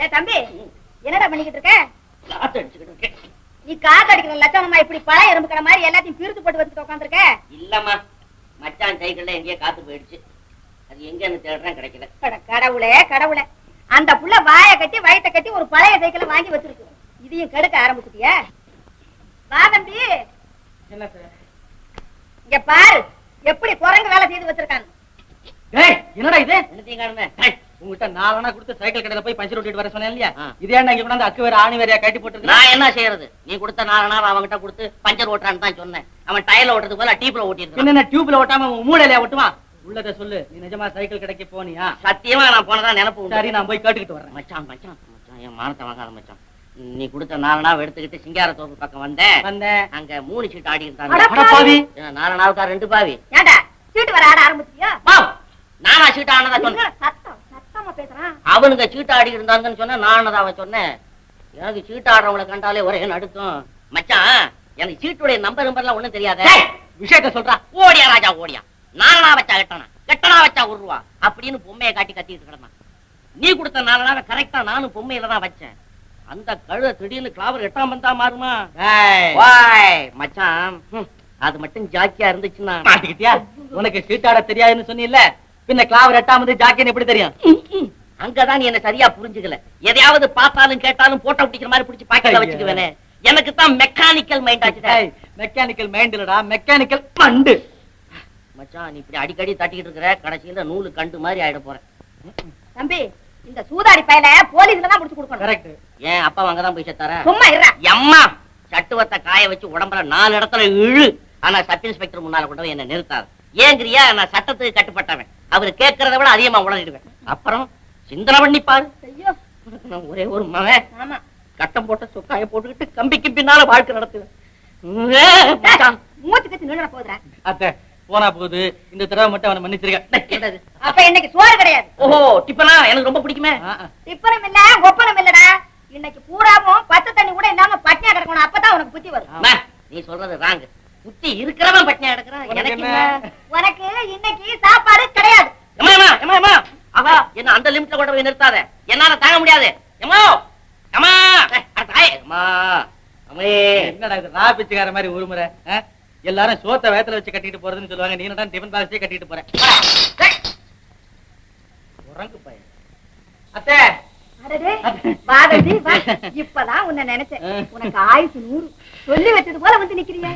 டேய் தம்பி என்னடா பண்ணிக்கிட்டு இருக்க? காத்து அடிச்சுக்கிட்டு இருக்கேன். நீ காத்து அடிக்கிற லட்சணமா இப்படி பழைய எறும்பு கடை மாதிரி எல்லாத்தையும் பிரித்து போட்டு வச்சுட்டு உட்காந்துருக்க இல்லம்மா மச்சான் சைக்கிள்ல எங்கேயோ காத்து போயிடுச்சு. அது எங்கன்னு தேடுறேன் கிடைக்கல. கடவுளே கடவுளே. அந்த புள்ள வாயை கட்டி வயித்தை கட்டி ஒரு பழைய சைக்கிளை வாங்கி வச்சிருக்கு. இதையும் கெடுக்க ஆரம்பிச்சுட்டியா? வா தம்பி. என்ன சார்? இங்க பாரு எப்படி குரங்கு வேலை செய்து வச்சிருக்காங்க டேய் என்னடா இது? காணுமே? உங்ககிட்ட நாலனா கொடுத்து சைக்கிள் கடையில போய் பஞ்சர் ஓட்டிட்டு வர சொன்னேன் இல்லையா. இதே என்ன இங்க கொண்டாந்து அக்கு வேற ஆணி வேறையா கட்டி போட்டு நான் என்ன செய்யறது? நீ கொடுத்த நாலு நாள் அவன்கிட்ட கொடுத்து பஞ்சர் ஓட்டுறான்னு தான் சொன்னேன். அவன் டயர்ல ஓட்டுறதுக்கு போல டீப்ல ஓட்டிருக்கான் என்ன டியூப்ல ஓட்டாம உன் மூளையில ஓட்டுவான் உள்ளத சொல்லு. நீ நிஜமா சைக்கிள் கடைக்கு போனியா? சத்தியமா நான் போனதா நினைப்பு உண்டு. சரி நான் போய் கேட்டுக்கிட்டு வரேன் மச்சான் மச்சான் மச்சான். என் மானத்தை வாங்காத மச்சான் நீ கொடுத்த நாலு நாள் எடுத்துக்கிட்டு சிங்கார தோப்பு பக்கம் வந்தேன். வந்தேன். அங்க மூணு சீட் ஆடி அட இருந்தாங்க அட பாவி. ஏன்னா, நாலு நாளுக்கா ரெண்டு பாவி. ஏண்டா? சீட்டு வர ஆட ஆரம்பிச்சியா நானா சீட் ஆனதா சொன்னேன். பேசுறான்? அவனுங்க சீட்டு ஆடி இருந்தாங்கன்னு சொன்னா நான் அவன் சொன்னேன். எனக்கு சீட்டு ஆடுறவங்களை கண்டாலே ஒரே நடுக்கும். மச்சான் எனக்கு சீட்டுடைய நம்பர் நம்பர்லாம் ஒண்ணும் தெரியாத. விஷயத்த சொல்றா. ஓடியா ராஜா ஓடியா. நாலனா வச்சா கெட்டனா கெட்டனா வச்சா ஒரு ரூபா அப்படின்னு பொம்மையை காட்டி கத்திட்டு கிடந்தான். நீ கொடுத்த நாலனாவை கரெக்டா நானும் பொம்மையில தான் வச்சேன். அந்த கழுத திடீர்னு கிளாவர் எட்டாம் வந்தா மாறுமா? மச்சான் அது மட்டும் ஜாக்கியா இருந்துச்சுன்னா. உனக்கு சீட்டாட தெரியாதுன்னு சொன்னீல்ல? பின்ன கிளாவர் எட்டாமது ஜாக்கின்னு எப்படி தெரியும்? அங்கதான் நீ என்ன சரியா புரிஞ்சுக்கல. எதையாவது பார்த்தாலும் கேட்டாலும் போட்டோ பிடிக்கிற மாதிரி பிடிச்சி பாக்கெட்ல. வச்சுக்குவேனே. எனக்கு தான் மெக்கானிக்கல் மைண்ட் ஆச்சுடா மெக்கானிக்கல் மைண்ட் இல்லடா மெக்கானிக்கல் மண்டு மச்சான் நீ இப்படி அடிக்கடி தட்டிக்கிட்டு இருக்கிற கடைசியில நூலு கண்டு மாதிரி ஆயிட போறேன் தம்பி இந்த சூதாடி பயல போலீஸ்ல தான் முடிச்சு கொடுக்கணும். கரெக்ட் ஏன் அப்பா அங்கதான் போய் செத்தாரா சும்மா இருடா. எம்மா சட்டுவத்தை காய வச்சு உடம்புல நாலு இடத்துல இழு. ஆனா சப் இன்ஸ்பெக்டர் முன்னால கொண்டு போய் என்ன நிறுத்தாது. ஏங்கிறியா? நான் சட்டத்துக்கு கட்டுப்பட்டவன். அவரு கேட்கறத விட அதிகமா உளறிடுவேன். அப்புறம் சிந்தனை பண்ணி பாரு. ஒரே ஒரு மகன் கட்டம் போட்ட சொக்காய போட்டுக்கிட்டு கம்பிக்கு பின்னால வாழ்க்கை நடத்துவேன். மூச்சு கத்தி நின்று போதுறா அத்தை போனா போகுது. இந்த தடவை மட்டும் அவனை மன்னிச்சிருக்க? அப்ப இன்னைக்கு சோறு கிடையாது? ஓஹோ டிப்பனா? எனக்கு ரொம்ப பிடிக்குமே. டிப்பனும் இல்ல ஒப்பனும் இல்லடா. இன்னைக்கு பூராவும் பச்சை தண்ணி கூட இல்லாம பட்னியா கிடக்கணும். அப்பதான் உனக்கு புத்தி வரும். நீ சொல்றது ராங் புத்தி இருக்கிறவன் பட்டினியா எடுக்கிறான் எனக்கு? உனக்கு இன்னைக்கு சாப்பாடு கிடையாது. என்ன அந்த லிமிட்ல கொண்டு போய் நிறுத்தாத. என்னால தாங்க முடியாது. எம்மா அம்மா ஏய், அட தாயே. அம்மா அம்மே. என்னடா இது ரா பிச்சைக்கார மாதிரி ஒரு முறை? எல்லாரும் சோத்த வேத்துல வச்சு கட்டிட்டு போறதுன்னு சொல்லுவாங்க. நீ என்னடா டிஃபன் பாக்ஸே கட்டிட்டு போற? உறங்கு பையன். அத்தை. அடடே. வாததி வா. இப்பதான் உன்னை நினைச்சேன். உனக்கு ஆயுசு நூறு. சொல்லி வச்சது போல வந்து நிக்கிறீங்க.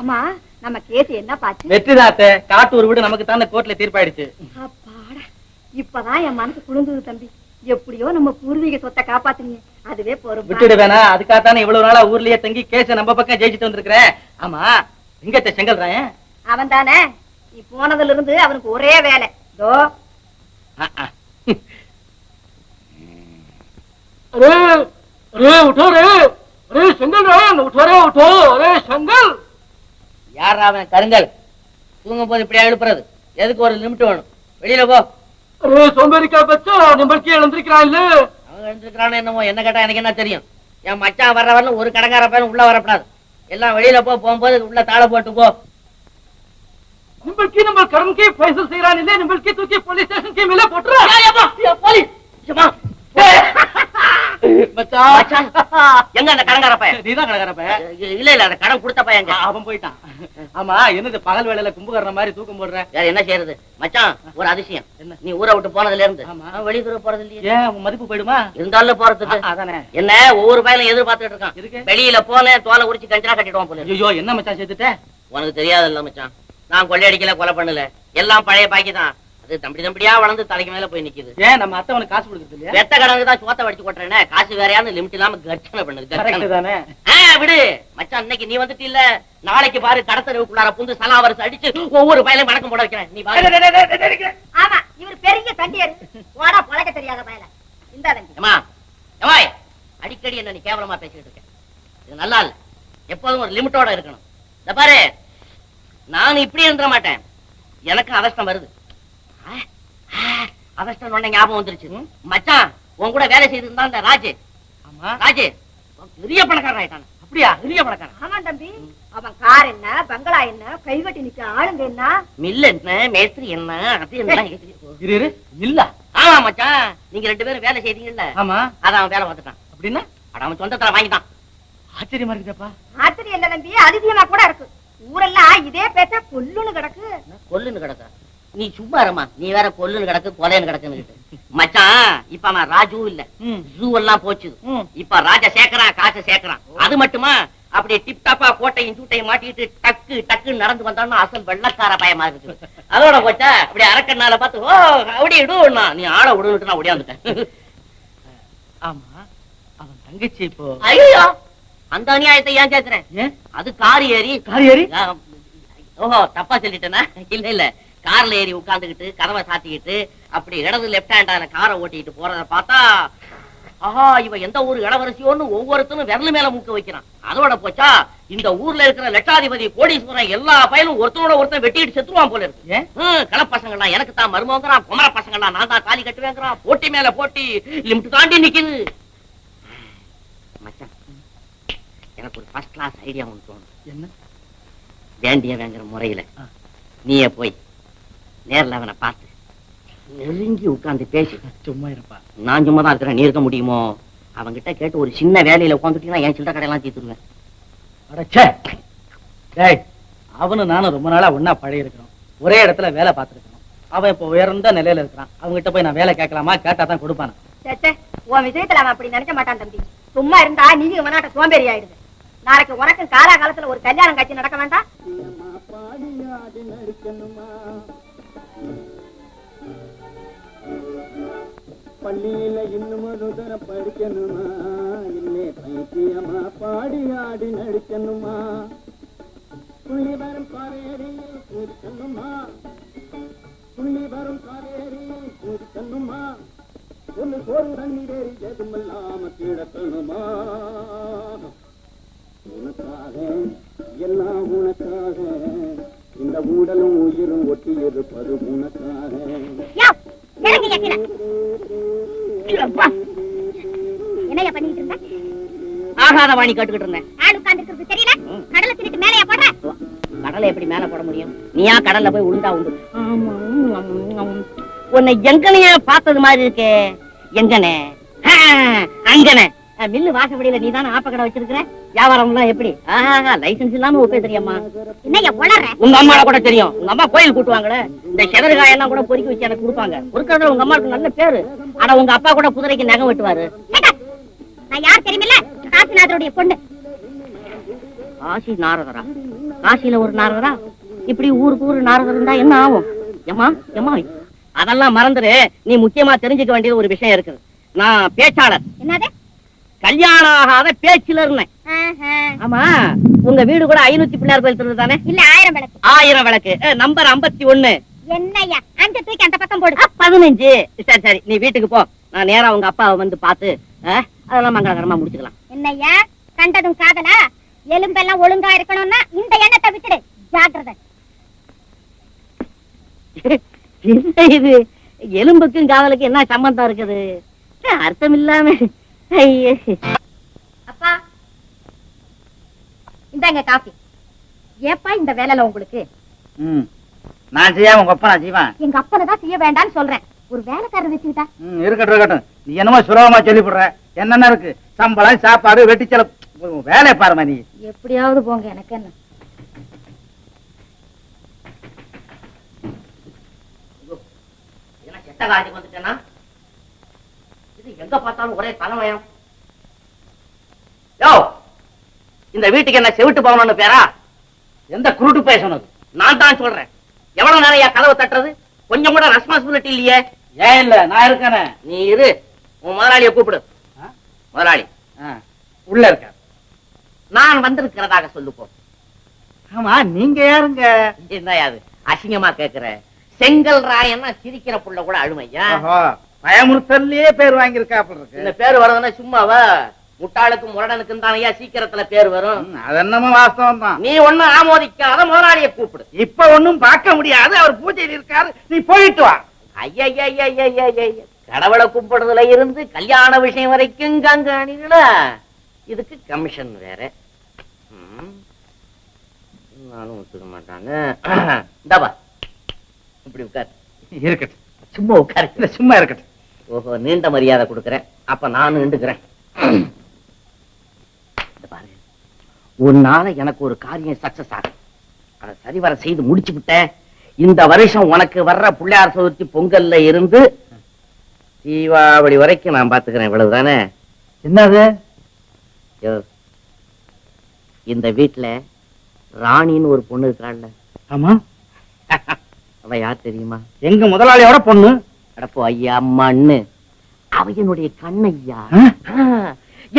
ஆமா நம்ம கேஸ் என்ன பாச்சு? வெற்றிதாத்த காட்டூர் வீடு நமக்கு தான் கோர்ட்ல தீர்ப்பாயிடுச்சு. அப்பாடா இப்பதான் என் மனசு குளிர்ந்துது தம்பி. எப்படியோ நம்ம பூர்வீக சொத்தை காப்பாத்துங்க அதுவே போறோம் விட்டுடு வேணா அதுக்காகத்தானே இவ்வளவு நாளா ஊர்லயே தங்கி கேச நம்ம பக்கம் ஜெயிச்சுட்டு வந்திருக்கிறேன். ஆமா எங்கத்த செங்கல்றாயன் அவன் தானே நீ போனதுல இருந்து அவனுக்கு ஒரே வேலை. தோ ரே ரே உட்டோ ரே. அரே செங்கல் உட்வரே உட்டோ அரே செங்கல். யார் அவன் கருங்கல்? தூங்கும் போது இப்படியா எழுப்புறது? எதுக்கு ஒரு லிமிட் வேணும்? வெளியில போ. அரே சோம்பேறிக்கா பச்சா நம்மளுக்கே எழுந்திருக்கிறான் இல்ல. அவன் எழுந்திருக்கிறான் என்னமோ என்ன கேட்டா எனக்கு என்ன தெரியும்? என் மச்சான் வர்ற வரல ஒரு கடைக்கார பையன் உள்ள வரப்படாது எல்லாம் வெளியில போ போகும்போது உள்ள தாழ போட்டு போ. நம்மளுக்கே நம்ம கரண்கே பைசல் செய்யறான் இல்ல நம்மளுக்கே தூக்கி போலீஸ் ஸ்டேஷன் கே மேல போட்டுறான் போலீஸ். மச்சான். எங்க அந்த கடங்கார பையன்? பையன்? இல்ல இல்ல அந்த கடன் கொடுத்த பையன்? அவன் போயிட்டான். ஆமா என்னது பகல் வேளையில கும்புகரண மாதிரி தூக்கம் போடுற? வேற என்ன செய்யறது? மச்சான் ஒரு அதிசயம். என்ன? நீ ஊரை விட்டு போனதுல இருந்து. வெளியூர் போறது இல்லையே. ஏன் மதிப்பு போயிடுமா? இருந்தாலும் போறதுக்கு. அதானே. என்ன ஒவ்வொரு பையனும் எதிர்பார்த்துட்டு இருக்கான்? வெளியில போனேன் தோலை உரிச்சு கஞ்சனா கட்டிடுவான் போல. ஐயோ என்ன மச்சான் சேர்த்துட்ட? உனக்கு தெரியாதுல்ல மச்சான். நான் கொள்ளையடிக்கல கொலை பண்ணல. எல்லாம் பழைய பாக்கி தான் தம்பி தம்பியா வளர்ந்து தலைக்கு மேல போய் நிக்குது. ஏன் நம்ம அத்தை உனக்கு காசு கொடுக்குறது இல்லையா? வெத்த கடனுக்கு தான் சோத்த வடிச்சு கொட்டுறேனே காசு வேறையான்னு லிமிட் இல்லாம கர்ச்சனை பண்ணுது. தானே? ஆ, விடு. மச்சான் இன்னைக்கு நீ வந்துட்டு இல்ல. நாளைக்கு பாரு கடத்தரவுக்குள்ளார புந்து சலாவரசு அடிச்சு ஒவ்வொரு பையனையும் வணக்கம் போட வைக்கிறேன். நீ பாரு ஆமா இவர் பெரிய தண்டியர். போடா பழக்க தெரியாத பயல. இந்த ஏமாய் அடிக்கடி என்ன நீ கேவலமா பேசிட்டு இருக்க? இது நல்லா இல்ல. எப்போதும் ஒரு லிமிட்டோட இருக்கணும். இந்த பாரு நான் இப்படி இருந்துட மாட்டேன். எனக்கு அவஸ்தம் வருது. அவஸ்தம் உடனே ஞாபகம் வந்துருச்சு. மச்சான் உன் கூட வேலை செய்து இருந்தா அந்த ராஜு. ஆமா. ராஜு அவன் பெரிய பணக்காரன் ஆயிட்டான். அப்படியா? பெரிய பணக்காரன். ஆமா தம்பி. அவன் கார் என்ன பங்களா என்ன கைகட்டி நிக்கிற ஆளுங்க என்ன? மில் என்ன மேஸ்திரி என்ன அது என்ன? இரு இரு. இல்ல ஆமா மச்சான். நீங்க ரெண்டு பேரும் வேலை செய்றீங்கல்ல ஆமா. அதான் அவன் வேலை பார்த்துட்டான். அப்படின்னா? அட அவன் சொந்தத்துல வாங்கிட்டான். ஆச்சரியமா இருக்குதப்பா. ஆச்சரியம் இல்ல தம்பி அதிசயமா கூட இருக்கு. ஊரெல்லாம் இதே பேச்சா கொல்லுன்னு கிடக்கு. கொல்லுன்னு கிடக்க? நீ சும்மா இருமா. நீ வேற கொல்லுன்னு கிடக்கு கொலைன்னு கிடக்குன்னு மச்சான் இப்ப அவன் ராஜு இல்ல. ஜூ எல்லாம் போச்சு. இப்ப ராஜா சேர்க்கறான் காசை சேர்க்கறான் அது மட்டுமா? அப்படியே டிப் டாப்பா கோட்டையும் சூட்டையும் மாட்டிட்டு டக்கு டக்குன்னு நடந்து வந்தான்னா அசல் வெள்ளக்கார பயமா இருக்கு அதோட போச்சா? அப்படி அரக்கண்ணால பார்த்து ஓ அப்படி விடுவா நீ ஆளை விடுன்னு நான் ஓடியாந்துட்டேன். ஆமா அவன் தங்கச்சி இப்போ. ஐயோ! அந்த அநியாயத்தை ஏன் கேக்குறேன் அது கார் ஏறி. கார் ஏறி? ஓஹோ தப்பா சொல்லிட்டேனா? இல்ல இல்ல. கார்ல ஏறி உட்கார்ந்துகிட்டு கதவை சாத்திக்கிட்டு அப்படி இடது லெப்ட் ஹேண்டால காரை ஓட்டிட்டு போறத பார்த்தா ஆஹா இவ எந்த ஊர் இளவரசியோன்னு ஒவ்வொருத்தரும் விரல் மேல மூக்க வைக்கிறான். அதோட போச்சா இந்த ஊர்ல இருக்கிற லட்சாதிபதி கோடீஸ்வரன் எல்லா பயலும் ஒருத்தனோட ஒருத்தன் வெட்டிட்டு செத்துருவான் போல இருக்கு. கள பசங்கள்லாம் எனக்கு தான் மருமகங்கிறான் குமர பசங்கள்லாம் நான் தான் தாலி கட்டுவேங்கிறான். போட்டி மேல போட்டி லிமிட் தாண்டி நிக்குது. மச்சான் எனக்கு ஒரு ஃபர்ஸ்ட் கிளாஸ் ஐடியா ஒன்று தோணும். என்ன? வேண்டியவங்கிற முறையில. ஆ. நீயே போய் நேர்ல அவனை பார்த்து நெருங்கி உட்கார்ந்து பேசி. சும்மா இருப்பா நான் சும்மா தான் இருக்கிறேன் நீ இருக்க முடியுமோ? அவன்கிட்ட கேட்டு ஒரு சின்ன வேலையில உட்காந்துட்டீங்கன்னா என் சில்லற கடையெல்லாம் தீத்துருவேன் டேய் அவனும் நானும் ரொம்ப நாளா ஒண்ணா பழகி இருக்கிறோம் ஒரே இடத்துல வேலை பார்த்துருக்கோம் அவன் இப்போ உயர்ந்த நிலையில இருக்கிறான். அவன்கிட்ட போய் நான் வேலை கேட்கலாமா? கேட்டா தான் கொடுப்பானா உன் விஷயத்துல அவன் அப்படி நினைக்க மாட்டான் தம்பி. சும்மா இருந்தா நீயும் இவனாட்ட சோம்பேறி ஆயிடுது நாளைக்கு உனக்கும் காலா காலத்துல ஒரு கல்யாணம் காட்சி நடக்க வேண்டாம். பள்ளியில இன்னும் ஒரு தரம் படிக்கணுமா? இல்லே பைத்தியமா? பாடி ஆடி நடிக்கணுமா? புள்ளி வரும் காவேரியில் குதிக்கணுமா புள்ளி வரும் காவேரியில் குதிக்கணுமா ஒரு சோறு தண்ணீரேறி எதுமில்லாம கிடக்கணுமா? உனக்காக எல்லாம் உனக்காக. இந்த உடலும் உயிரும் ஒட்டி இருப்பது உனக்காக என்னைய பண்ணிட்டு இருந்த? ஆகாத வாணி கேட்டுக்கிட்டு இருந்தேன். ஆள் உட்கார்ந்து தெரியல. கடலை திருட்டு மேலையா போடுற? கடலை எப்படி மேல போட முடியும்? நீயா கடல்ல போய் உளுந்தா உண்டு. உன்னை எங்கனையே பார்த்தது மாதிரி இருக்கே. எங்கனே? ஆ, அங்கனே. மில்லு வாசப்படியில நீ தானே ஆப்ப கடை வச்சிருக்கிற? வியாபாரம் எல்லாம் எப்படி? ஆஹா லைசன்ஸ் இல்லாம ஒப்பே தெரியுமா? என்னைய உளற உங்க அம்மால கூட தெரியும். உங்க அம்மா கோயில் கூட்டுவாங்களே. இந்த செதறுகாய் எல்லாம் கூட பொறுக்கி வச்சு எனக்கு கொடுப்பாங்க. கொடுக்கறதுல உங்க அம்மாவுக்கு நல்ல பேரு. ஆனா உங்க அப்பா கூட குதிரைக்கு நகம் வெட்டுவாரு. நான் யார் தெரியுமில்ல? காசிநாதருடைய பொண்ணு. காசி நாரதரா. காசியில ஒரு நாரதரா? இப்படி ஊருக்கு ஊரு நாரதர் இருந்தா என்ன ஆகும்? ஏமா ஏமா அதெல்லாம் மறந்துரு. நீ முக்கியமா தெரிஞ்சுக்க வேண்டியது ஒரு விஷயம் இருக்குது. நான் பேச்சாளர். என்னது? கல்யாணம் ஆகாத பேச்சுல இருந்தேன் ஆமா உங்க வீடு கூட ஐநூத்தி பிள்ளையார் கோயில் தானே? இல்ல ஆயிரம் விளக்கு. ஆயிரம் விளக்கு. நம்பர் ஐம்பத்தி ஒண்ணு என்னய்யா அந்த தூக்கி அந்த பக்கம் போடு. பதினஞ்சு. சரி சரி நீ வீட்டுக்கு போ. நான் நேரா உங்க அப்பாவை வந்து பார்த்து அதெல்லாம் மங்களகரமா முடிச்சுக்கலாம். என்னய்யா கண்டதும் காதலா? எலும்பெல்லாம் ஒழுங்கா இருக்கணும்னா இந்த எண்ணத்தை விட்டுடு. ஜாக்கிரதை. என்ன இது? எலும்புக்கும் காதலுக்கும் என்ன சம்பந்தம் இருக்குது? அர்த்தம் இல்லாம. அப்பா. இந்தாங்க காஃபி. ஏப்பா இந்த வேலைல உங்களுக்கு? ம். நான் செய்யாம உங்க அப்பா நான் செய்வேன். எங்க அப்பனை தான் செய்ய வேண்டாம்னு சொல்றேன். ஒரு வேலைக்காரர் வச்சுக்கிட்டா? ம் இருக்கட்டும் இருக்கட்டும். நீ என்னமோ சுலபமா சொல்லிவிடுற. என்னென்ன இருக்கு? சம்பளம் சாப்பாடு வெட்டிச்சல வேலையை பாருமா நீ. எப்படியாவது போங்க எனக்கு என்ன? என்ன செத்த காலத்துக்கு வந்துட்டேனா இது எங்க பார்த்தாலும் ஒரே தலைமயம் யோ இந்த வீட்டுக்கு என்ன செவிட்டு போகணும்னு பேரா? எந்த குருட்டு பேச சொன்னது? நான் தான் சொல்றேன். எவ்வளவு என் கதவை தட்டுறது? கொஞ்சம் கூட ரெஸ்பான்சிபிலிட்டி இல்லையே. ஏன் இல்ல? நான் இருக்கேனே. நீ இரு. உன் முதலாளியை கூப்பிடு? முதலாளி. உள்ள இருக்க. நான் வந்திருக்கிறதாக சொல்லு போ ஆமா நீங்க யாருங்க? என்னய்யா அது அசிங்கமா கேக்குற. செங்கல் ராயன்னா சிரிக்கிற புள்ள கூட அழுமையா? பயமுறுத்தல்லையே பேர் வாங்கியிருக்காப்புல இந்த இருக்கு பேர் வருதுன்னா சும்மாவா? முட்டாளுக்கும் முரடனுக்கும் தானையா சீக்கிரத்துல பேர் வரும். அது என்னமோ வாஸ்தவம் தான் நீ ஒண்ணு ஆமோதிக்காத முதலாளிய கூப்பிடு. இப்ப ஒண்ணும் பார்க்க முடியாது அவர் பூஜையில் இருக்காரு நீ போயிட்டு வா. ஐயய்யய்யய்யய்யய்ய. கடவுளை கும்பிடுறதுல இருந்து கல்யாண விஷயம் வரைக்கும் கங்காணிகளா இதுக்கு கமிஷன் வேற. நானும் ஒத்துக்க மாட்டாங்க. இந்தாப்பா இப்படி உட்கார். இருக்கட்டும். சும்மா உட்காரு. சும்மா இருக்கட்டும். ஓஹோ நீண்ட மரியாதை கொடுக்குறேன். அப்ப நானும் நின்றுக்கிறேன். பாரு. உன்னால எனக்கு ஒரு காரியம் சக்சஸ் ஆகும் அதை சரிவர செய்து முடிச்சு விட்டேன். இந்த வருஷம் உனக்கு வர்ற பிள்ளையார் சதுர்த்தி பொங்கல்ல இருந்து தீபாவளி வரைக்கும் நான் பாத்துக்கிறேன். இவ்வளவுதானே? என்னது? இந்த வீட்டுல ராணின்னு ஒரு பொண்ணு இருக்காள்ல. ஆமா. அவ யார் தெரியுமா? எங்க முதலாளியோட பொண்ணு? அடப்போ ஐயா மண்ணு. அவ என்னுடைய கண்ணையா?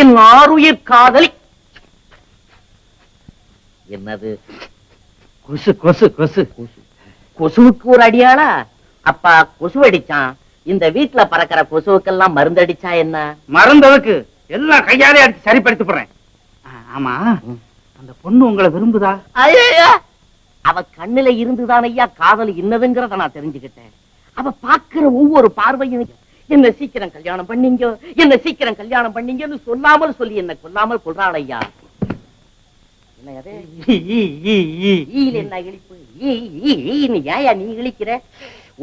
என் ஆருயிர் காதலி. என்னது? கொசு கொசு கொசு. கொசுவுக்கு ஒரு அடியாளா? அப்பா கொசு அடிச்சான். இந்த வீட்டுல பறக்கிற கொசுவுக்கெல்லாம் மருந்தடிச்சா என்ன? மறந்ததுக்கு எல்லாம் கையாலே அடிச்சு சரிப்படுத்தி ஆமா. அந்த பொண்ணு உங்களை விரும்புதா? அவ கண்ணுல இருந்துதான் ஐயா காதல். இன்னதுங்கிறத நான் தெரிஞ்சுக்கிட்டேன். அவ பாக்குற ஒவ்வொரு பார்வையும் என்ன சீக்கிரம் கல்யாணம் பண்ணீங்க? என்ன சீக்கிரம் கல்யாணம் பண்ணீங்கன்னு சொல்லாமல் சொல்லி என்ன கொல்லாமல் கொள்றாள் ஐயா என்ன இழிப்பு? நீ இழிக்கிற?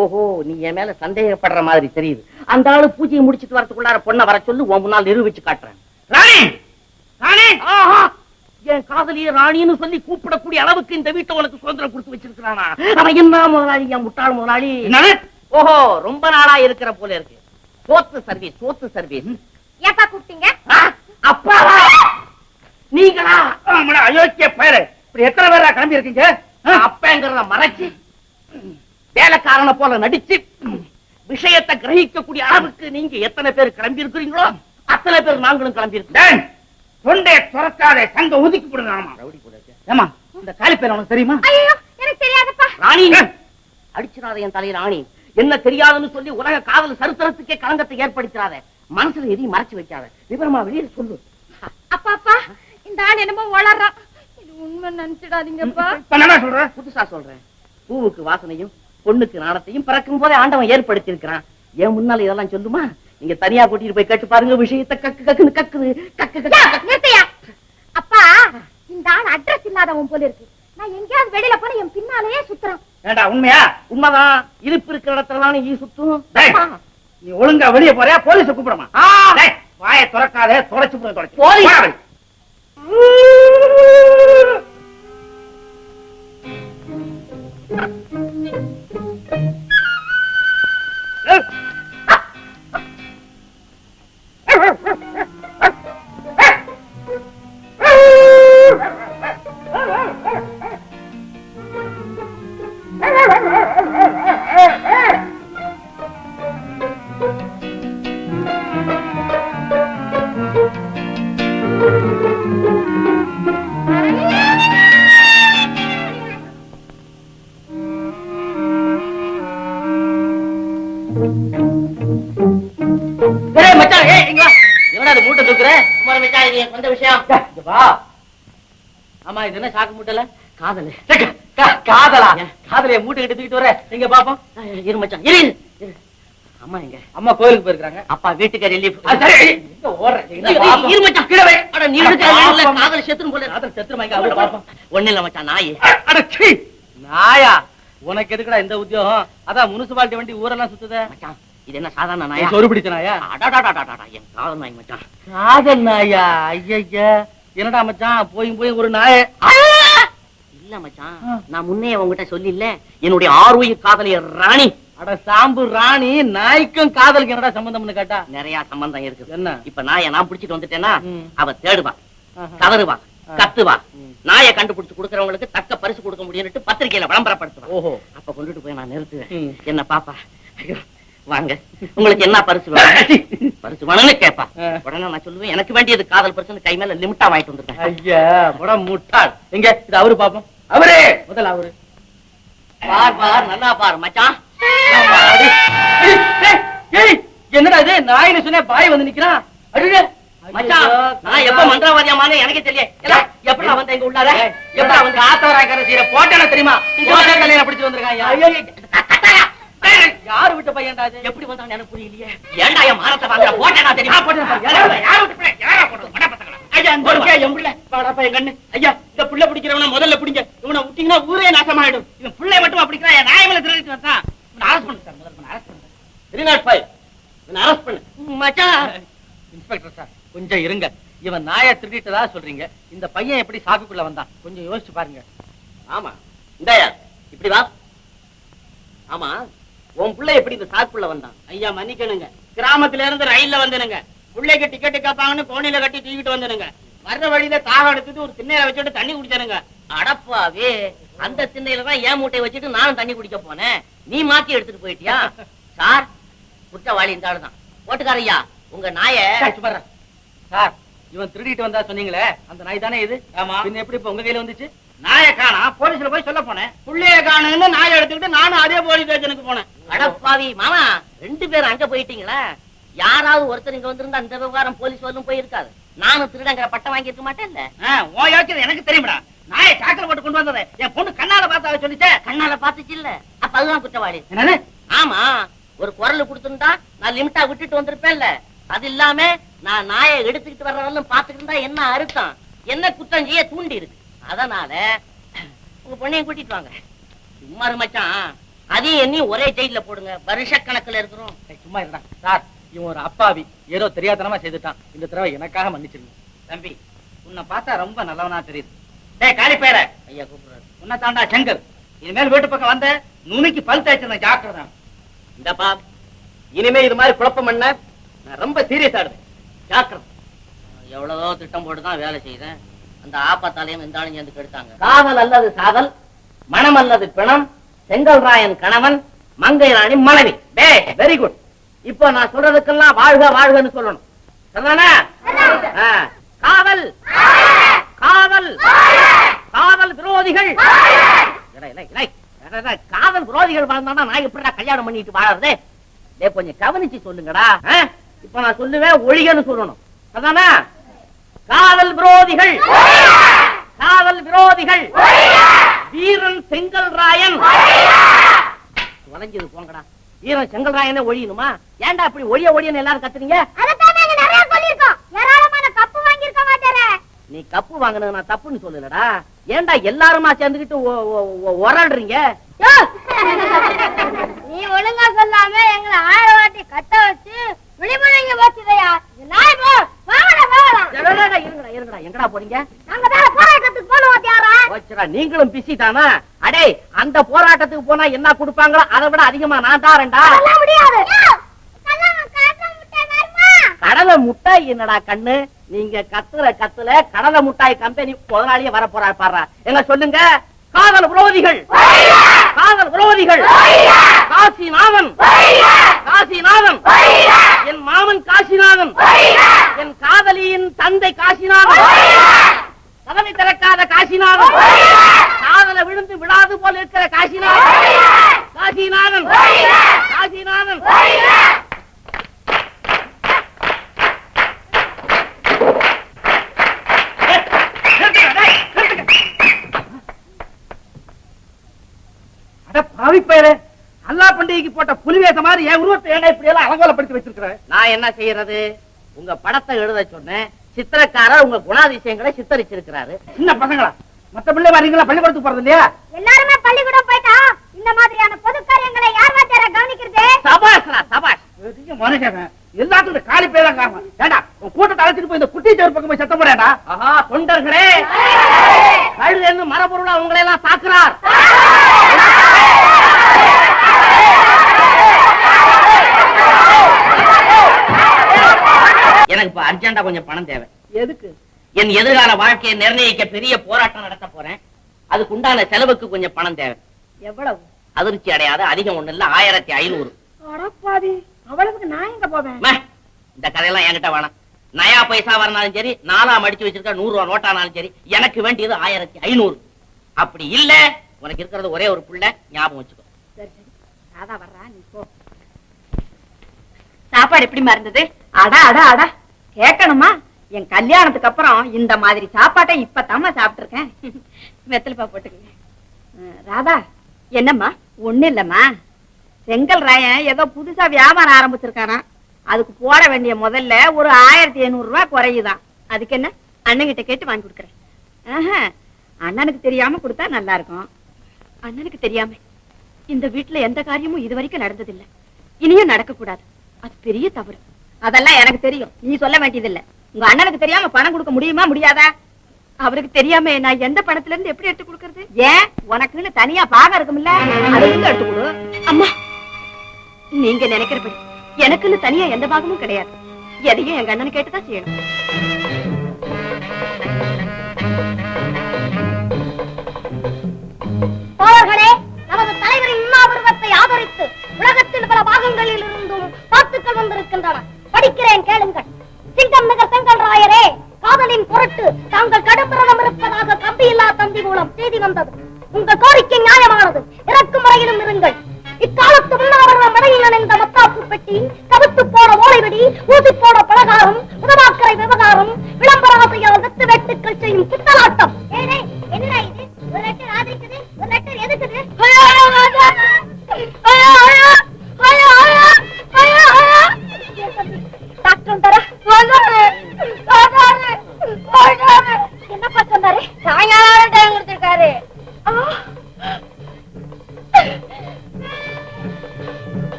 ஓஹோ நீ என் மேல சந்தேகப்படுற மாதிரி தெரியுது. அந்த ஆளு பூஜையை முடிச்சிட்டு வரதுக்குள்ளார பொண்ணை வர சொல்லு உன் முன்னால் நிரூபிச்சு காட்டுறேன். ராணி! ராணி! ஆஹா! என் காதலிய ராணின்னு சொல்லி கூப்பிடக்கூடிய அளவுக்கு இந்த வீட்டை உனக்கு சுதந்திரம் கொடுத்து வச்சிருக்கானா அவன் என்ன முதலாளி என் முட்டாள் முதலாளி? ஓஹோ ரொம்ப நாளா இருக்கிற போல இருக்கு. சோத்து சர்வீஸ் சோத்து சர்வீஸ் ஏப்பா கூப்பிட்டீங்க? அப்பாவா? நீங்களா? அயோக்கிய பயலே இப்படி எத்தனை பேரா கிளம்பி இருக்கீங்க? அப்பங்கிறத மறைச்சு வேலைக்காரனை போல நடிச்சு விஷயத்தை கிரகிக்கக்கூடிய அளவுக்கு நீங்க எத்தனை பேர் கிளம்பி இருக்கிறீங்களோ அத்தனை பேர் நாங்களும் கிளம்பி இருக்கோம் டேய், தொண்டைய துறக்காதே சங்க ஒதுக்கி போடுங்க ஆமா. ஏமா இந்த காலிப்பேர் உனக்கு தெரியுமா? ஐயோ எனக்கு தெரியாதப்பா. ராணி அடிச்சிடாத என் தலையில் ராணி. என்ன தெரியாதுன்னு சொல்லி உலக காதல் சரித்திரத்துக்கே களங்கத்தை ஏற்படுத்தாத மனசுல எதையும் மறைச்சு வைக்காத. விவரமா வெளியே சொல்லு. அப்பா அப்பா இந்த ஆள் என்னமோ வளர்றான் இது உண்மை நினைச்சிடாதீங்கப்பா. இப்ப என்ன சொல்ற புதுசா சொல்றேன். பூவுக்கு வாசனையும் பொண்ணுக்கு நாணத்தையும் பிறக்கும் போதே ஆண்டவன் ஏற்படுத்தி இருக்கிறான் ஏன் முன்னால இதெல்லாம் சொல்லுமா? நீங்க தனியா கூட்டிட்டு போய் கேட்டு பாருங்க விஷயத்தை கக்கு கக்குன்னு கக்குது. கக்கு கக்கு அப்பா இந்த ஆள் அட்ரஸ் இல்லாதவன் போல இருக்கு. நான் எங்கேயாவது வெளியில போன என் பின்னாலேயே சுத்துறான். ஏண்டா உண்மையா? உண்மைதான் இருப்பு இருக்கிற இடத்துல தானே ஈ சுத்தும். நீ ஒழுங்கா வெளிய போறியா? போலீஸ கூப்பிடுமா? வாயை துறக்காதே தொலைச்சு தொலைச்சு. போலீஸ். போடா எனக்கு வந்த விஷயம். ஆமா இது என்ன சாக்கு மூட்டல காதல். காதலா? காதலைய மூட்டை கட்டி தூக்கிட்டு வர. எங்க பாப்போம். இரு மச்சான். அம்மா எங்க அம்மா கோயிலுக்கு போயிருக்காங்க அப்பா வீட்டுக்கு ரிலீஃப்? இரு. மச்சான். கீழே வை. அட நீ. காதல் செத்துரும் போல. காதல் செத்துருமா பாப்போம். ஒண்ணு இல்ல மச்சான் நாய். அட நாயா? உனக்கு எதுக்குடா இந்த உத்தியோகம்? அதான் முனிசிபாலிட்டி வண்டி ஊரெல்லாம் சுத்துதே. மச்சான் இது என்ன சாதாரண நாயா? சொரு பிடிச்ச நாயா? என் காதல் நாய் மச்சான். காதல் நாயா? ஐயா என்னடா மச்சான்? போய் போய் ஒரு நாய. இல்ல மச்சான். நான் முன்னே உங்ககிட்ட சொல்லி இல்ல என்னுடைய ஆர்வய காதலிய ராணி. அட சாம்பு ராணி நாய்க்கும் காதலுக்கு என்னடா சம்பந்தம்னு கேட்டா? நிறைய சம்பந்தம் இருக்கு. என்ன? இப்ப நாயை நான் பிடிச்சிட்டு வந்துட்டேன்னா. அவ தேடுவா. கதறுவா. கத்துவா. நாயை கண்டுபிடிச்சு கொடுக்கறவங்களுக்கு தக்க பரிசு கொடுக்க முடியும்னு பத்திரிக்கையில விளம்பரப்படுத்துவா. ஓஹோ. அப்ப கொண்டுட்டு போய் நான் நிறுத்துவேன். என்ன பாப்பா? ஐயோ, வாங்க. உங்களுக்கு என்ன பரிசு வேணும்? பரிசு வேணும்னு கேப்பா. உடனே நான் சொல்லுவேன் எனக்கு வேண்டியது காதல் பரிசு கை மேல லிமிட்டா வாங்கிட்டு வந்துருக்கேன் ஐயா பட முட்டாள் எங்க? இது அவரு பாப்போம். அவரே! முதல்ல அவரு. பார் பார் நல்லா பார் மச்சான். என்னடா இது? நாயில சொன்ன பாய் வந்து நிக்கிறான். அடிடே. மச்சான் நான் எப்ப மந்திரவாதியமான எனக்கே தெரியல. எப்படி நான் வந்தேன் இங்க உள்ளார? எப்படா வந்து ஆத்தவராய் சீர போட்டேன தெரியுமா? கல்யாணம் பிடிச்சு வந்திருக்கான் ஐயா. கட்டாயா? யாரு விட்ட பையன்டா எப்படி வந்தான் எனக்கு புரியலையே. ஏன்டா என் மானத்தை வாங்குற போட்டேனா தெரியுமா? யாரா யாரா விட்டு பிள்ளை? யாரா போட்டது? மட பசங்களா? ஐயா, இந்த இருக்கே என் பிள்ளை. வாடாப்பா, என் கண்ணு. ஐயா, இந்த புள்ள பிடிக்கிறவன முதல்ல பிடிங்க. இவனை விட்டீங்கன்னா ஊரே நாசமாயிடும். இவன் பிள்ளை மட்டும் அப்படிக்கிறா என் நாயமலை திருடிட்டு வந்தான். இவனை அரஸ்ட் பண்ணு சார் முதல்ல அரஸ்ட் பண்ணு. த்ரீ நாட் ஃபைவ் இவனை அரஸ்ட் பண்ணு. மச்சான். இன்ஸ்பெக்டர் சார் கொஞ்சம் இருங்க. இவன் நாயை திருடிட்டதா சொல்றீங்க. இந்த பையன் எப்படி சாக்குக்குள்ள வந்தான்? கொஞ்சம் யோசிச்சு பாருங்க. ஆமா. இந்தாயா இப்படி வா. ஆமா. உன் பிள்ளை எப்படி இந்த சாக்குள்ள வந்தான்? ஐயா மன்னிக்கணுங்க. கிராமத்துல இருந்து ரயில்ல வந்தனுங்க. பிள்ளைக்கு டிக்கெட் கேட்பாங்கன்னு கோணில கட்டி தூக்கிட்டு வந்தனுங்க. வர்ற வழியில தாகம் எடுத்துட்டு ஒரு திண்ணையில வச்சுட்டு தண்ணி குடிச்சானுங்க. அடப்பாவே அந்த திண்ணையில தான் ஏன் மூட்டையை வச்சுட்டு நானும் தண்ணி குடிக்க போனேன்? நீ மாத்தி எடுத்துட்டு போயிட்டியா? சார் குற்றவாளி இந்த ஆளுதான். ஓட்டுக்காரையா உங்க நாய. சார் இவன் திருடிட்டு வந்தா சொன்னீங்களே அந்த நாய் தானே இது? ஆமா. பின்ன எப்படி இப்ப உங்க கையில வந்துச்சு? நாயை காணா போலீஸ்ல போய் சொல்ல போனேன். புள்ளைய காணுன்னு நாயை எடுத்துக்கிட்டு நானும் அதே போலீஸ் ஸ்டேஷனுக்கு போனேன். அடப்பாவி மாமா ரெண்டு பேரும் அங்க போயிட்டீங்களா? யாராவது ஒருத்தர் இங்க வந்திருந்தா அந்த விவகாரம் போலீஸ் வரலும் போயிருக்காது. நானும் திருடங்கிற பட்டம் வாங்கி இருக்க மாட்டேன்ல உன் யோசிச்சது எனக்கு தெரியுமடா. நாயை சாக்கில் போட்டு கொண்டு வந்ததை என் பொண்ணு கண்ணால பார்த்தா சொல்லிச்சே. கண்ணால பாத்துச்சு இல்ல. அப்ப அதுதான் குற்றவாளி. ஆமா ஒரு குரல் கொடுத்திருந்தா நான் லிமிட்டா விட்டுட்டு வந்திருப்பேன்ல அது இல்லாம நான் நாயை எடுத்துக்கிட்டு வர்றவங்களும் பாத்துக்கிட்டு இருந்தா என்ன அர்த்தம்? என்ன குற்றம் செய்ய தூண்டி இருக்கு? அதனால உங்க பொண்ணையும் கூட்டிட்டு வாங்க. சும்மா இரு மச்சான். அதையும் என்னையும் ஒரே ஜெயில போடுங்க. வருஷக்கணக்குல இருக்கிறோம். ஏய், சும்மா இருடா. சார் இவன் ஒரு அப்பாவி. ஏதோ தெரியாதனமா செய்துட்டான். இந்த தடவை எனக்காக மன்னிச்சிருங்க. தம்பி உன்னை பார்த்தா ரொம்ப நல்லவனா தெரியுது. டேய் காலி பேர. ஐயா கூப்பிடுறாரு. உன்னை தாண்டா சங்கர் இனிமேல் வீட்டு பக்கம் வந்த நுனிக்கு பல் தேய்ச்சிருந்தேன் ஜாக்கிரதா. இந்தப்பா இனிமே இது மாதிரி குழப்பம் பண்ண நான் ரொம்ப சீரியஸ் ஆடுவேன் ஜாக்கிரதை. எவ்வளவோ திட்டம் போட்டு தான் வேலை செய்தேன். அந்த ஆபத்தாலையும் இந்த ஆளுங்க வந்து கெடுத்தாங்க. காதல் அல்லது சாதல் மனம் அல்லது பிணம் செங்கல் ராயன் கணவன் மங்கை ராணி மனைவி. வெரி குட் இப்போ நான் சொல்றதுக்கெல்லாம் வாழ்க வாழ்கன்னு சொல்லணும். சரிதானே? காவல் காதல். காதல். காதல் விரோதிகள். காதல் விரோதிகள் வாழ்ந்தா நான் எப்படிடா கல்யாணம் பண்ணிட்டு வாழறது. கொஞ்சம் கவனிச்சு சொல்லுங்கடா. இப்ப நான் சொல்லுவேன் ஒழிகன்னு சொல்லணும். அதானே காதல் விரோதிகள். காதல் விரோதிகள். வீரன் செங்கல் ராயன். தொலைஞ்சது போங்கடா. வீரன் செங்கல் ராயனே ஒழியணுமா? ஏன்டா அப்படி ஒழிய ஒழியன்னு எல்லாரும் கத்துறீங்க? நீ கப்பு வாங்கினது நான் தப்புன்னு சொல்லலடா. ஏன்டா எல்லாருமா ஒ- உரள்றீங்க நீ ஒழுங்கா சொல்லாம எங்களை ஆயிரம் வாட்டி கட்ட வச்சு விழிமுறைங்க வச்சுதையா எங்கடா போறீங்க? நீங்களும் பிஸி தானா அடே அந்த போராட்டத்துக்கு போனா என்ன கொடுப்பாங்களோ அதை விட அதிகமா நான் தாரேன்டா. கடலை முட்டாய் என்னடா கண்ணு? நீங்க கத்துற கத்துல கடலை முட்டாய் கம்பெனி முதலாளியே வர போறா பாரு எங்க சொல்லுங்க? காதல் விரோதிகள். காதல் விரோதிகள் காசிநாதன் காசிநாதன் என் மாமன் காசிநாதன் என் காதலியின் தந்தை காசிநாதன் கதவை திறக்காத காசிநாதன் காதல விழுந்து விடாது போல இருக்கிற காசிநாதன் காசிநாதன் காசிநாதன் அட பாவி பயலே அல்லா பண்டிகைக்கு போட்ட புலிவேச மாதிரி என் உருவத்தை ஏன்டா இப்படி எல்லாம் அலங்கோலப்படுத்தி வச்சிருக்கிற? நான் என்ன செய்யறது? உங்க படத்தை எழுத சொன்னேன். சித்திரக்காரர் உங்க குணாதிசயங்களை சித்தரிச்சிருக்கிறாரு. சின்ன பசங்களா? மத்த பிள்ளை மாதிரிங்களா பள்ளிக்கூடத்துக்கு போறது இல்லையா? எல்லாருமே பள்ளிக்கூடம் போயிட்டா இந்த மாதிரியான பொது காரியங்களை யார் வாத்தியார கவனிக்கிறது? சபாஷ்ரா சபாஷ். மனுஷன் எல்லாத்துக்கும் இந்த காலி பேர் தான் காரணம். ஏண்டா உன் கூட்டத்தை அழைச்சிட்டு போய் இந்த குட்டி சேர் பக்கம் போய் சத்தம் போறேன்டா ஆஹா தொண்டர்களே. கழுதன்னு மரபொருளா உங்களை எல்லாம் தாக்குறார். எனக்கு இப்ப அர்ஜென்டா கொஞ்சம் பணம் தேவை. எதுக்கு? என் எதிர்கால வாழ்க்கையை நிர்ணயிக்க பெரிய போராட்டம் நடத்த போறேன். அதுக்கு உண்டான செலவுக்கு கொஞ்சம் பணம் தேவை. எவ்வளவு? அதிர்ச்சி அடையாத அதிகம் ஒண்ணு இல்ல ஆயிரத்தி ஐநூறு. அவ்வளவுக்கு நான் எங்க போவேன்? இந்த கதையெல்லாம் என்கிட்ட வேணாம். நயா பைசா வரனாலும் சரி நாலா மடிச்சு வச்சிருக்க நூறு ரூபா நோட்டானாலும் சரி எனக்கு வேண்டியது ஆயிரத்தி ஐநூறு. அப்படி இல்ல உனக்கு இருக்கிறது ஒரே ஒரு புள்ள ஞாபகம் வச்சுக்கோ. சாப்பாடு எப்படி மறந்தது? அடா அடா அடா. கேட்கணுமா? என் கல்யாணத்துக்கு அப்புறம் இந்த மாதிரி சாப்பாட்டை இப்பதாம்மா சாப்பிட்டுருக்கேன். வெத்தலைப்பா போட்டுக்கங்க. ராதா என்னம்மா? ஒண்ணு இல்லம்மா. செங்கல் ராயன் ஏதோ புதுசா வியாபாரம் ஆரம்பிச்சிருக்கானா? அதுக்கு போட வேண்டிய முதல்ல ஒரு ஆயிரத்தி ஐநூறு ரூபாய் குறையுதான். அதுக்கு என்ன? அண்ணங்கிட்ட கேட்டு வாங்கி கொடுக்குறேன். அண்ணனுக்கு தெரியாம கொடுத்தா நல்லா இருக்கும் அண்ணனுக்கு தெரியாம. இந்த வீட்டுல எந்த காரியமும் இது வரைக்கும் நடந்ததில்லை. இனியும் நடக்கக்கூடாது. அது பெரிய தவறு. அதெல்லாம் எனக்கு தெரியும். நீ சொல்ல வேண்டியதில்ல. உங்க அண்ணனுக்கு தெரியாம பணம் கொடுக்க முடியுமா முடியாதா? அவருக்கு தெரியாம நான் எந்த பணத்துல இருந்து எப்படி எடுத்து கொடுக்கறது? ஏன்? உனக்குன்னு தனியா பாகம் இருக்கும்ல? இருந்து எடுத்து கொடு? அம்மா நீங்க நினைக்கிறபடி எனக்குன்னு தனியா எந்த பாகமும் கிடையாது. எதையும் எங்க அண்ணன் கேட்டுதான் செய்யணும்.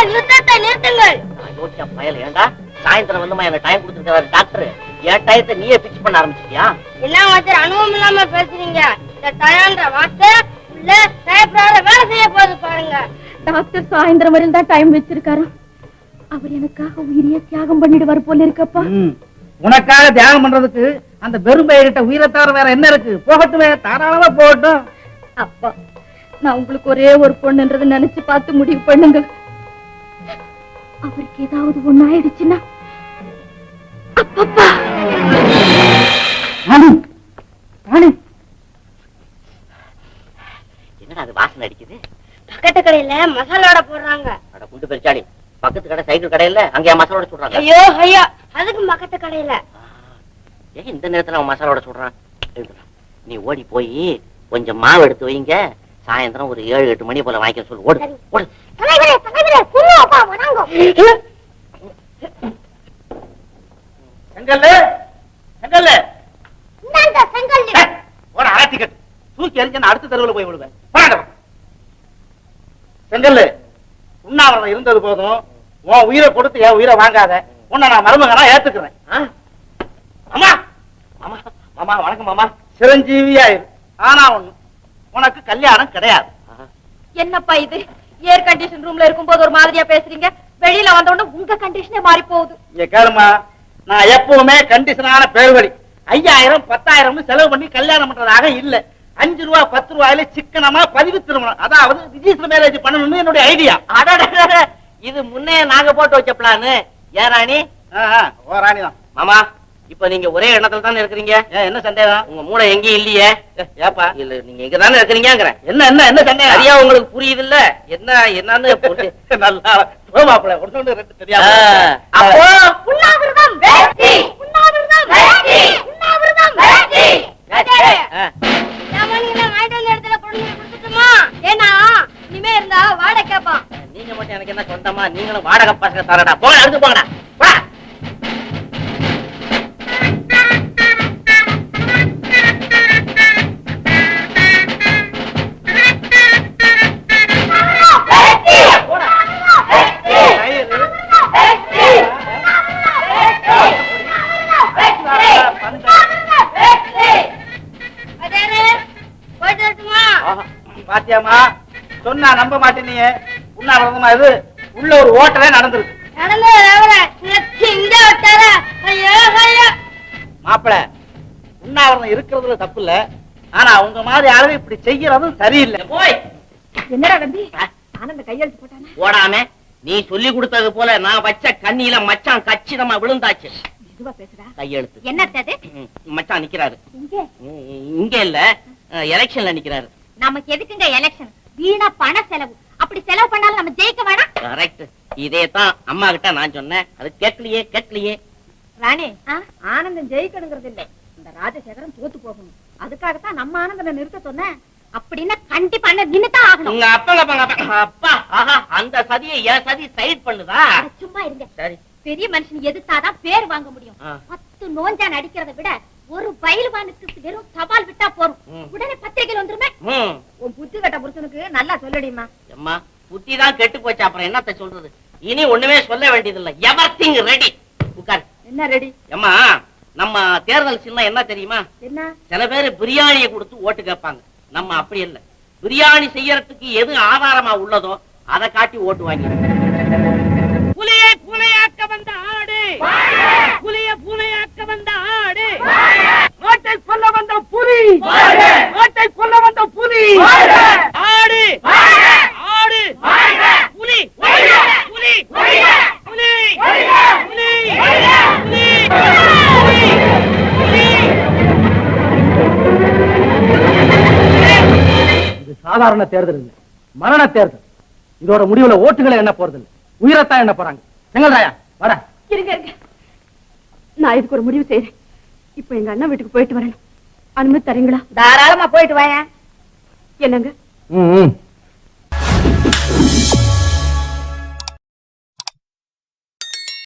நிறுத்துங்கள் யுத்தத்தை நிறுத்துங்கள். நான் யோசிச்ச பயல ஏண்டா? சாயந்தரம் வந்துமா எனக்கு டைம் கொடுத்துருக்காரு டாக்டர் என் டயத்தை நீயே பிக்ஸ் பண்ண ஆரம்பிச்சிட்டியா? என்ன அனுபவம் இல்லாம பேசுறீங்க? இந்த டயன்ற வார்த்தை உள்ள டயப்ரால வேலை செய்ய போகுது பாருங்க. டாக்டர் சாயந்தரம் வரையில் தான் டைம் வச்சிருக்காரு. அவர் எனக்காக உயிரிய தியாகம் பண்ணிடுவார் போல இருக்கப்பா. உனக்காக தியாகம் பண்றதுக்கு அந்த பெரும்பயிரிட்ட உயிரை தவிர வேற என்ன இருக்கு? போகட்டுமே தாராளமா போகட்டும். அப்பா நான் உங்களுக்கு ஒரே ஒரு பொண்ணுன்றதை நினைச்சு பார்த்து முடிவு பண்ணுங்க அவருக்கு ஏதாவது ஒண்ணு ஆயிடுச்சுன்னா அப்பப்பா! ராணி! ராணி! என்னடா அது வாசனை அடிக்குது? பக்கத்து கடையில மசாலோட போடுறாங்க. அட குண்டு பெருச்சாளி. பக்கத்து கடை சைக்கிள் கடையில அங்கே மசாலோட சொல்றாங்க ஐயோ ஐயோ அதுக்கு பக்கத்து கடையில. ஏன் இந்த நேரத்துல அவன் மசாலோட சொல்றான். நீ ஓடி போய் கொஞ்சம் மாவு எடுத்து வைங்க. சாயந்தரம் ஒரு ஏழு எட்டு மணி போல வாங்கிக்க சொல்லு. ஓடு. ஓடு. செங்கல்லு செங்கல்லு. ஏய், போட அரைச்சிக்கட்டு தூக்கி எரிஞ்சு நான் அடுத்த தெருவுல போய் விடுவேன். செங்கல்லு உண்ணாவிரதம் இருந்தது போதும். உன் உயிரை கொடுத்து என் உயிரை வாங்காத. உன்னை நான் மருமகனா ஏத்துக்கிறேன்? மாமா மாமா மாமா வணக்கம் மாமா. சிரஞ்சீவியா இரு ஆனா ஒண்ணு. உனக்கு கல்யாணம் கிடையாது. என்னப்பா இது? ஏர் கண்டிஷன் ரூம்ல இருக்கும்போது ஒரு மாதிரியா பேசுறீங்க. வெளியில வந்த உடனே உங்க கண்டிஷனே மாறி போகுது. இங்க கேளுமா நான் எப்பவுமே கண்டிஷனான பேர்வழி. ஐயாயிரம் பத்தாயிரம்னு செலவு பண்ணி கல்யாணம் பண்றதாக இல்ல. அஞ்சு ரூபா பத்து ரூபாயில சிக்கனமா பதிவு திருமணம். அதாவது ரிஜிஸ்டர் மேரேஜ் பண்ணணும்னு என்னுடைய ஐடியா அடடடட, இது முன்னே நாங்க போட்டு வச்ச பிளானு ஏன் ராணி? ஓ ராணிதான். மாமா இப்ப நீங்க ஒரே எண்ணத்துல தானே இருக்கிறீங்க? என்ன சந்தேகம்? உங்க மூளை எங்கேயும் இல்லையே. ஏப்பா. இல்ல நீங்க இங்க தானே இருக்கிறீங்கிறேன் என்ன என்ன என்ன சந்தேகம்? சரியா உங்களுக்கு புரியுது இல்ல என்ன என்னன்னு நல்லா போ மாப்பிள ஒண்ணு ரெண்டு ஆ, தெரியாம அப்போ உண்ணாவிரதம் நீங்க மட்டும் எனக்கு என்ன சொந்தமா? நீங்களும் வாடகை பசங்க தரடா போங்க அடுத்து போங்கடா. மாதிரி அளவு இப்படி செய்யறதும் சரியில்லை. போய். என்னடா தம்பி? ஆனந்த கையெழுத்து போட்டானே? போடாம நீ சொல்லி கொடுத்தது போல நான் வச்ச கண்ணியில மச்சான் கச்சிதமா விழுந்தாச்சு. கையெழுத்து. என்னத்தது மச்சான் நிக்கிறாரு. இங்க? இல்ல. எலெக்ஷன்ல நிக்கிறாரு. நமக்கு எதுக்குங்க எலெக்ஷன்? வீணா பண செலவு. அப்படி செலவு பண்ணாலும் நம்ம ஜெயிக்க வேணாம். கரெக்ட். இதே தான் அம்மா கிட்ட நான் சொன்னேன். அது கேட்கலையே கேட்கலையே. ராணி ஆனந்தம் ஜெயிக்கணுங்கிறது இல்ல. இந்த ராஜசேகரன் தோத்து போகணும். அதுக்காகத்தான் நம்ம ஆனந்தனை நிறுத்த சொன்னேன். அப்படின்னா கண்டிப்பா நின்னுதான் ஆகணும். உங்க அப்பா அப்பா, அப்பா அப்பா ஆஹா அந்த சதியை என் சதி சைட் பண்ணுதா? அட, சும்மா இருங்க. சரி. பெரிய மனுஷன் எதிர்த்தாதான் பேர் வாங்க முடியும். பத்து நோஞ்சான் அடிக்கிறதை விட ஒரு பயில்வானுக்கு வெறும் சவால் விட்டா போறோம். உடனே பத்திரிகையில் வந்துருமே. உன் புத்தி கட்ட புருஷனுக்கு நல்லா சொல்லுடிமா அம்மா புத்தி தான் கெட்டு போச்சு. அப்புறம் என்னத்த சொல்றது? இனி ஒண்ணுமே சொல்ல வேண்டியதில்லை. எவர்திங் ரெடி உட்கார். என்ன ரெடி அம்மா நம்ம தேர்தல் சின்னம் என்ன தெரியுமா? என்ன? சில பேர் பிரியாணியை கொடுத்து ஓட்டு கேட்பாங்க. நம்ம அப்படி இல்ல. பிரியாணி செய்யறதுக்கு எது ஆதாரமா உள்ளதோ அதை காட்டி ஓட்டு வாங்கி புலியை பூனையாக்க வந்த ஆடு புலிய பூனையாக்க வந்த ஆடு நாட்டை கொல்ல வந்த புலி நாட்டை கொல்ல வந்த புலி ஆடு ஆடு புலி புலி புலி புலி இது சாதாரண தேர்தல் இல்ல. மரண தேர்தல். இதோட முடிவுல ஓட்டுகளை என்ன போறது இல்ல உயிரத்தான் என்ன போறாங்க. செங்கல்ராயா வர. இருங்க இருங்க. நான் இதுக்கு ஒரு முடிவு செய்யறேன் இப்போ எங்க அண்ணன் வீட்டுக்கு போயிட்டு வரணும் அனுமதி தரீங்களா? தாராளமா போயிட்டு வாயேன். என்னங்க? ம்.